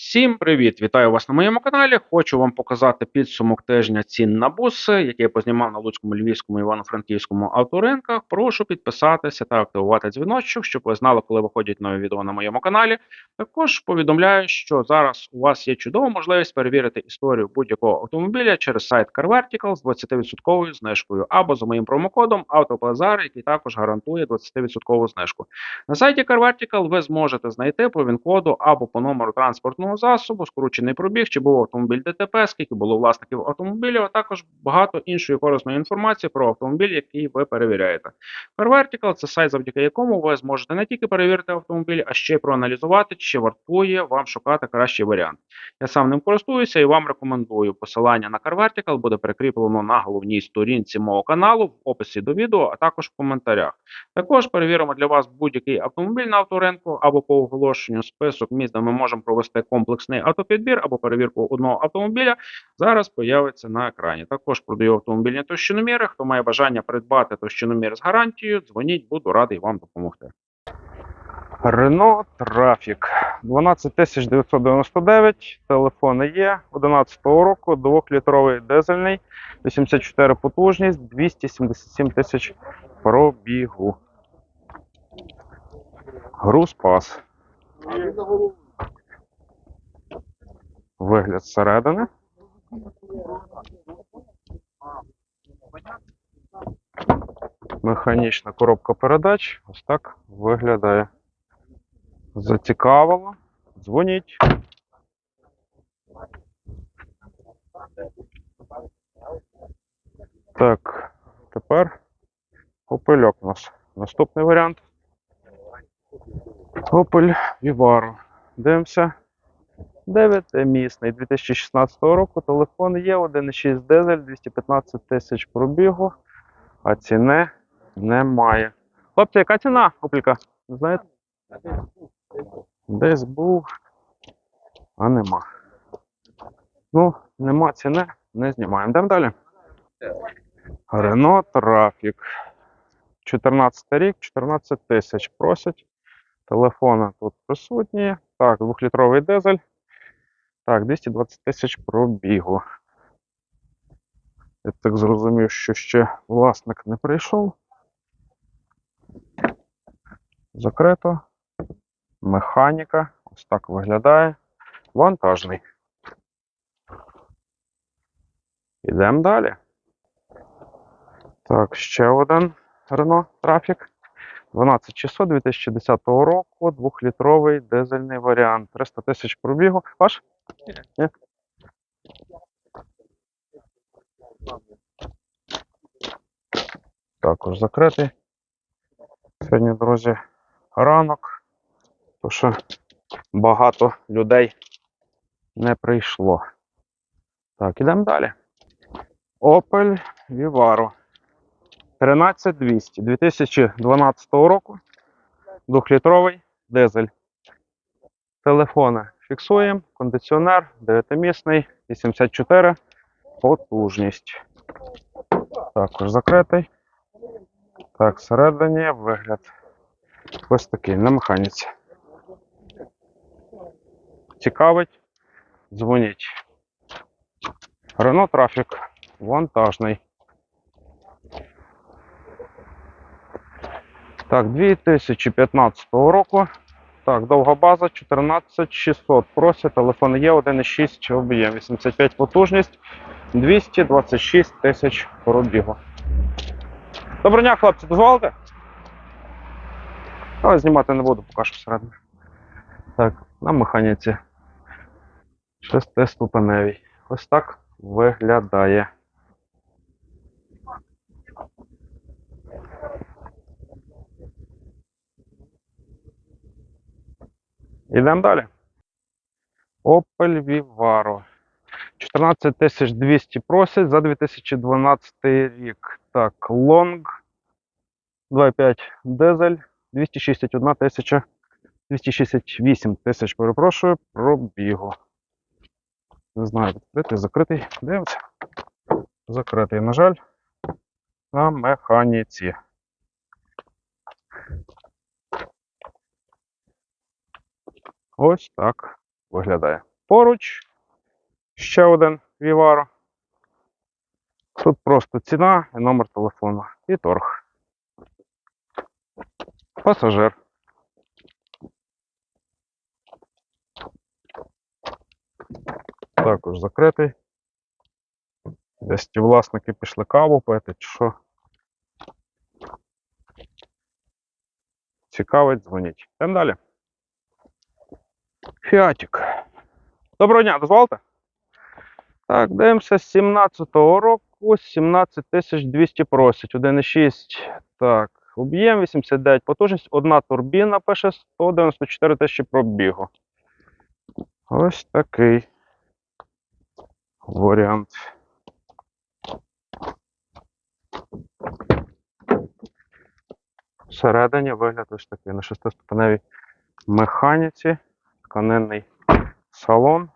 Всім привіт! Вітаю вас на моєму каналі. Хочу вам показати підсумок тижня цін на буси, який я познімав на Луцькому, Львівському Івано-Франківському авторинках. Прошу підписатися та активувати дзвіночок, щоб ви знали, коли виходять нові відео на моєму каналі. Також повідомляю, що зараз у вас є чудова можливість перевірити історію будь-якого автомобіля через сайт CarVertical з 20% знижкою або за моїм промокодом AutoPlazar, який також гарантує 20% знижку. На сайті CarVertical ви зможете знайти по він-коду або по номеру транспортного засобу, скручений пробіг, чи був автомобіль ДТП, скільки було власників автомобілів, а також багато іншої корисної інформації про автомобіль, який ви перевіряєте. CarVertical – це сайт, завдяки якому ви зможете не тільки перевірити автомобіль, а ще й проаналізувати, чи вартує вам шукати кращий варіант. Я сам ним користуюся і вам рекомендую. Посилання на CarVertical буде прикріплено на головній сторінці мого каналу в описі до відео, а також в коментарях. Також перевіримо для вас будь-який автомобіль на авторинку або по оголошенню список міст, де ми можемо провести комплексний автопідбір або перевірку одного автомобіля. Зараз появиться на екрані. Також продаю автомобільні товщиноміри. Хто має бажання придбати товщиномір з гарантією, дзвоніть, буду радий вам допомогти. Renault Trafic 12999, телефони є 11 року, 2-літровий дизельний, 84 потужність, 277 тисяч пробігу. Груз пас. Вигляд зсередини. Механічна коробка передач. Ось так виглядає. Зацікавило. Дзвоніть. Так, тепер опельок у нас. Наступний варіант. Opel Vivaro. Дивимося. 9-місний 2016 року. Телефон є 1,6 дизель, 215 тисяч пробігу, а ціни немає. Хлопці, яка ціна? Не знаєте? Десь був, а нема. Ну, нема ціни, не знімаємо. Йдемо далі. Renault Trafic. 14 рік, 14 тисяч просять. Телефони тут присутні. Так, двохлітровий дизель. Так, 220 тисяч пробігу. Я так зрозумів, що ще власник не прийшов. Закрито. Механіка. Ось так виглядає. Вантажний. Ідемо далі. Так, ще один Renault Trafic. 12600 2010 року, двохлітровий дизельний варіант. 300 тисяч пробігу. Ваш? Також закритий. Сьогодні, друзі, ранок. То що багато людей не прийшло. Так, ідемо далі. Opel Vivaro. 13200 2012 року. Двохлітровий дизель. Телефони фіксуємо. Кондиціонер 9-місний, 84 потужність. Також закритий. Так, всередині вигляд. Ось такий на механіці. Цікавить? Дзвоніть. Renault Trafic. Вантажний. Так, 2015 року. Так, довга база 14600. Просять, телефон є 1,6 об'єм, 85 потужність, 226 тисяч пробігу. Доброго дня, хлопці, дозволите? Але знімати не буду, поки що всередині. Так, на механіці. Шестиступеневій. Ось так виглядає. Ідемо далі. Opel Vivaro. 14200 просять за 2012 рік. Так, Long 2.5 дизель, 261 тисяча, 268 тисяч, перепрошую, пробігу. Не знаю, відкритий, закритий. Дивимося. Закритий, на жаль, на механіці. Ось так виглядає. Поруч ще один Vivaro. Тут просто ціна і номер телефону. І торг. Пасажир. Також закритий. Десь ті власники пішли каву пити, чи що. Цікавить, дзвоніть. Йдемо далі. Фіатік. Доброго дня, дозволите? Так, дивимося з 17-го року. 17 200 просять. 1,6. Так, об'єм 89 потужність, одна турбіна пише 194 тисячі пробігу. Ось такий варіант. Всередині вигляд ось такий на шестиступеневій механіці, тканинний салон.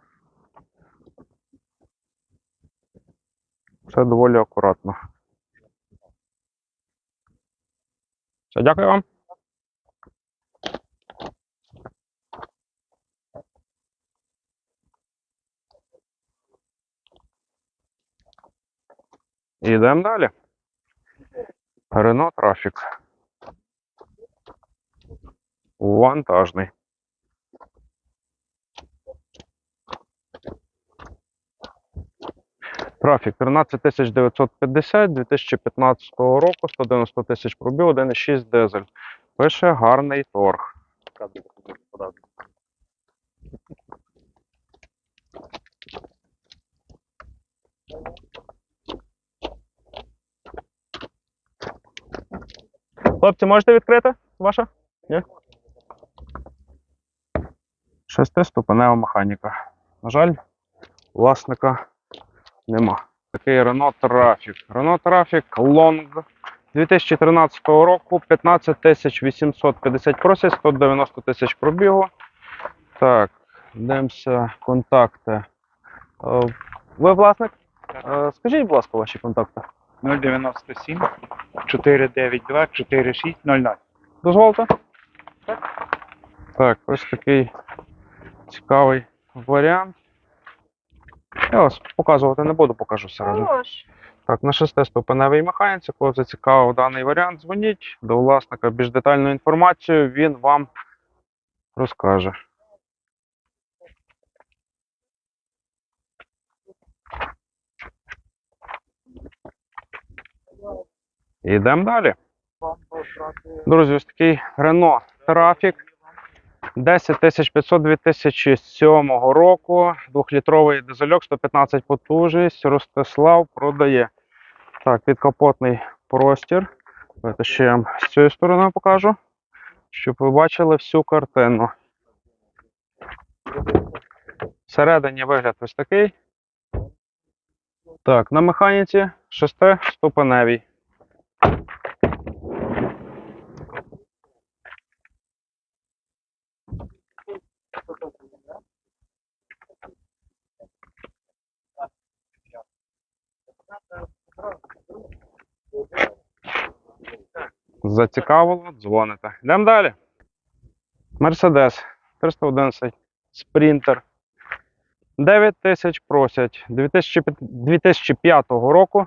Все доволі акуратно. Все, дякую вам. Йдемо далі. Рено Трафік. Вантажний. Трафік 13950 2015 року, 190 тисяч пробіг, 1,6 дизель. Пише гарний торг. Хлопці, можете відкрити? Ваша? Ні? Шестиступенева механіка. На жаль, власника нема. Такий Renault Traffic. Renault Traffic Long 2013 року 15 850 просять, 190 тисяч пробігу. Так, дивимося контакти. Е, Ви власник? Е, Скажіть, будь ласка, ваші контакти. 097 492 4600. Дозволите? Так. Так, ось такий цікавий варіант. Я вас показувати не буду, покажу всередину. Так, на шесте шестиступеневій механіці, кого зацікавив даний варіант, дзвоніть до власника більш детальну інформацію, він вам розкаже. Йдемо далі. Друзі, ось такий Renault Traffic 10500 2007 року. Двохлітровий дизельок, 115 потужність. Ростислав продає. Так, підкапотний простір. Давайте ще я вам з цієї сторони покажу, щоб ви бачили всю картину. Всередині вигляд ось такий. Так, на механіці шестиступеневій. Зацікавило, дзвоните. Йдемо далі. Мерседес 311 Спринтер. 9 тисяч просять. 2005 2005 року.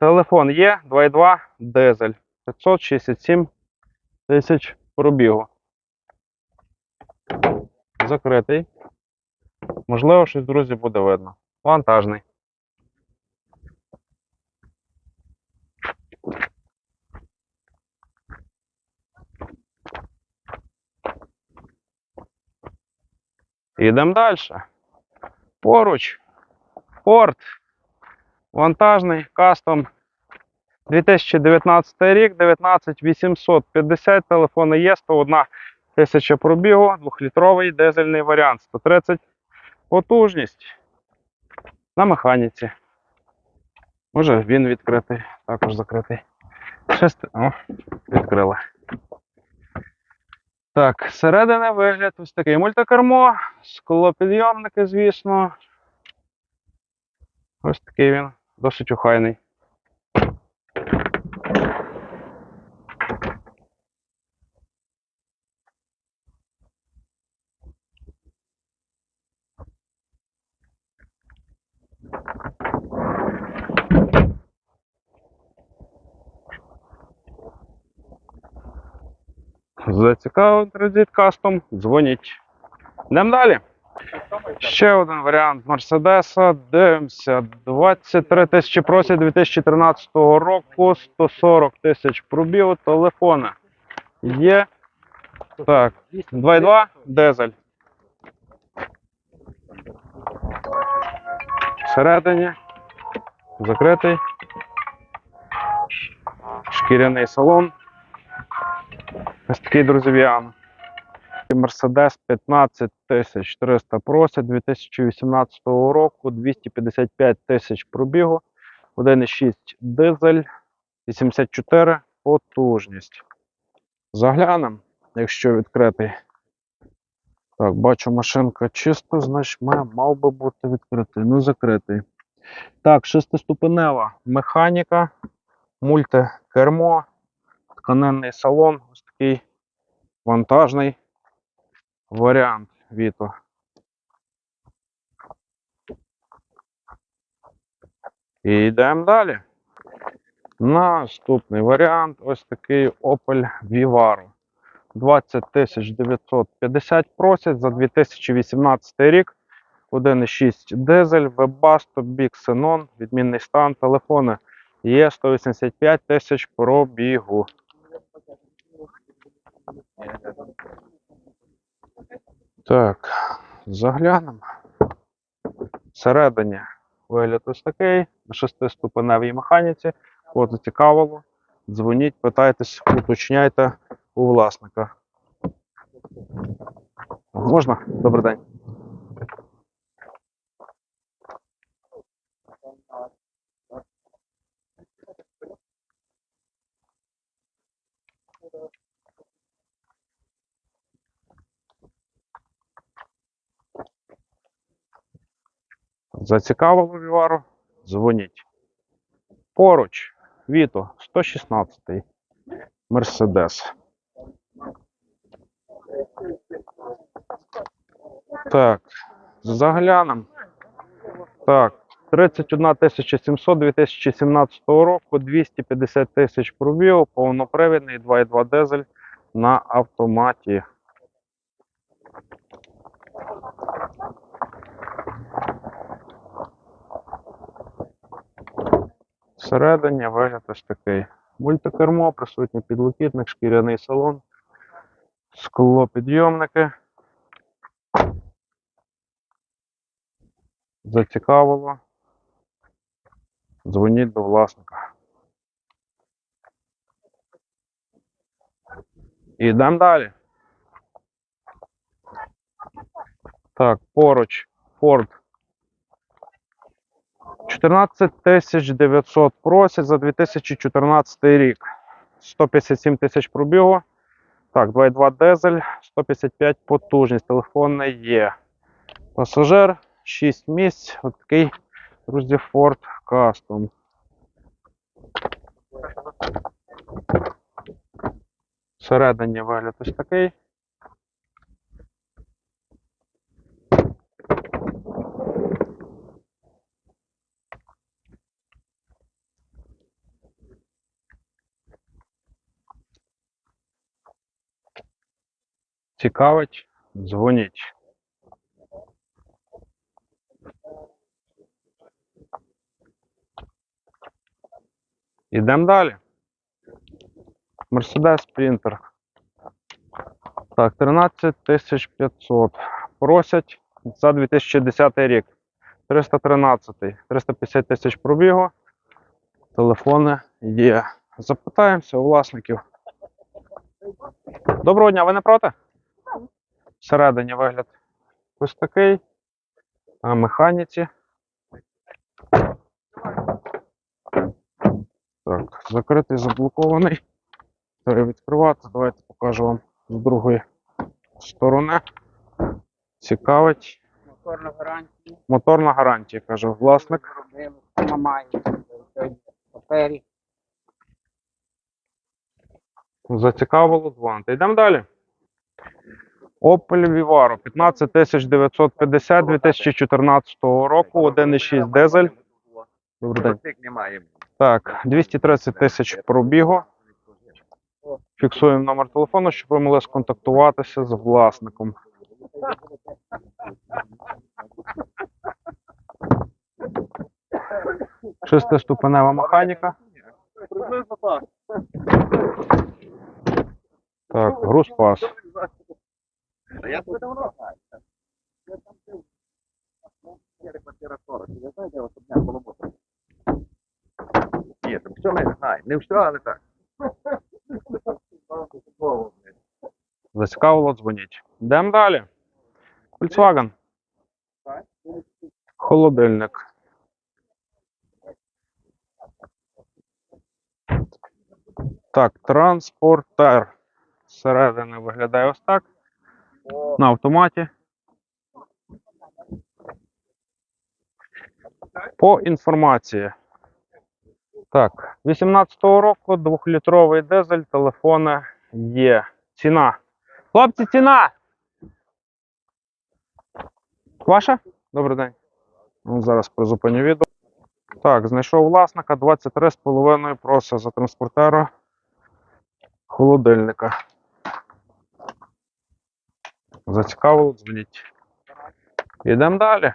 Телефон є 2.2 дизель. 567 тисяч пробігу. Закритий. Можливо, щось, друзі, буде видно. Вантажний. Йдемо далі. Поруч. Порт. Вантажний кастом 2019 рік, 19850 телефони є, 101 тисяча пробігу, 2-літровий дизельний варіант, 130 потужність на механіці. Може він відкритий, також закритий. Шести... О, відкрили. Так, середини вигляд ось такий мультикермо, склопідйомники, звісно. Ось такий він, досить охайний. Зацікавив транзит кастом, дзвоніть. Йдемо далі. Ще один варіант Мерседеса. Дивимося. 23 тисячі просять 2013 року, 140 тисяч пробігу, телефони. Є. Так, 2.2 дизель. Всередині. Закритий. Шкіряний салон. Ось такий друзів'ян. Мерседес 15 тисяч 300 2018 року, 255 тисяч пробігу, 1,6 дизель, 84 потужність. Заглянемо, якщо відкритий. Так, бачу, машинка чиста, значить мав би бути відкритий. Ну, закритий. Так, шестиступенева механіка, мультикермо, тканинний салон, такий вантажний варіант Віто. І йдемо далі. Наступний варіант ось такий Opel Vivaro. 20 950 просять за 2018 рік. 1,6 дизель, Webasto, Big Xenon, відмінний стан, телефони є 185 тисяч пробігу. Так, заглянемо. Всередині вигляд ось такий, на шестиступеневій механіці. Кого зацікавило, дзвоніть, питайтесь, уточняйте у власника. Можна? Добрий день. Зацікавило Вівару? Дзвоніть. Поруч, Віто, 116 Мерседес. Так, заглянемо. Так, 31 700 2017 року, 250 тисяч пробігу, повнопривідний 2.2 дизель на автоматі. Всередині вигляд ось такий. Мультикермо, присутній підлокітник, шкіряний салон, склопідйомники. Зацікавило. Дзвоніть до власника. І йдемо далі. Так, поруч Ford 14 900 просять за 2014 рік. 157 тисяч пробігу. Так, 2.2 дизель, 155 потужність. Телефонне є. Пасажир, 6 місць. Ось такий, друзі, Ford Custom. Всередині вигляд ось такий. Цікавить, дзвоніть. Ідемо далі. Mercedes Sprinter. Так, 13 500. Просять за 2010 рік. 313, 350 тисяч пробігу. Телефони є. Запитаємося у власників. Доброго дня, ви не проти? Всередині вигляд ось такий. На механіці. Так, закритий, заблокований. Треба відкривати. Давайте покажу вам з другої сторони. Цікавить. Моторна гарантія. Моторна гарантія, каже власник. Робили, сама має сьогодні в папері. Зацікавило дзвонити. Йдемо далі. Opel Vivaro 15 950 2014 року, 1,6 дизель. Добрий день. немає. Так, 230 тисяч пробігу. Фіксуємо номер телефону, щоб ви могли сконтактуватися з власником. Шестиступенева механіка. Так, груз пас. Я тебе давно знаю. Я там жив. Я квартира 40. Ви знаєте, особняк Коломота? Ні, там все ми знаємо. Не все, але так. Зацікавило, дзвоніть. Йдемо далі. Volkswagen. Холодильник. Так, транспортер. Зсередини виглядає ось так. На автоматі. По інформації. Так, 18-го року двохлітровий дизель, телефони є. Ціна. Хлопці, ціна! Ваша? Добрий день. Ну, зараз призупиню відео. Так, знайшов власника 23,5 просить за транспортера холодильника. Зацікавило, дзвоніть. Йдемо далі.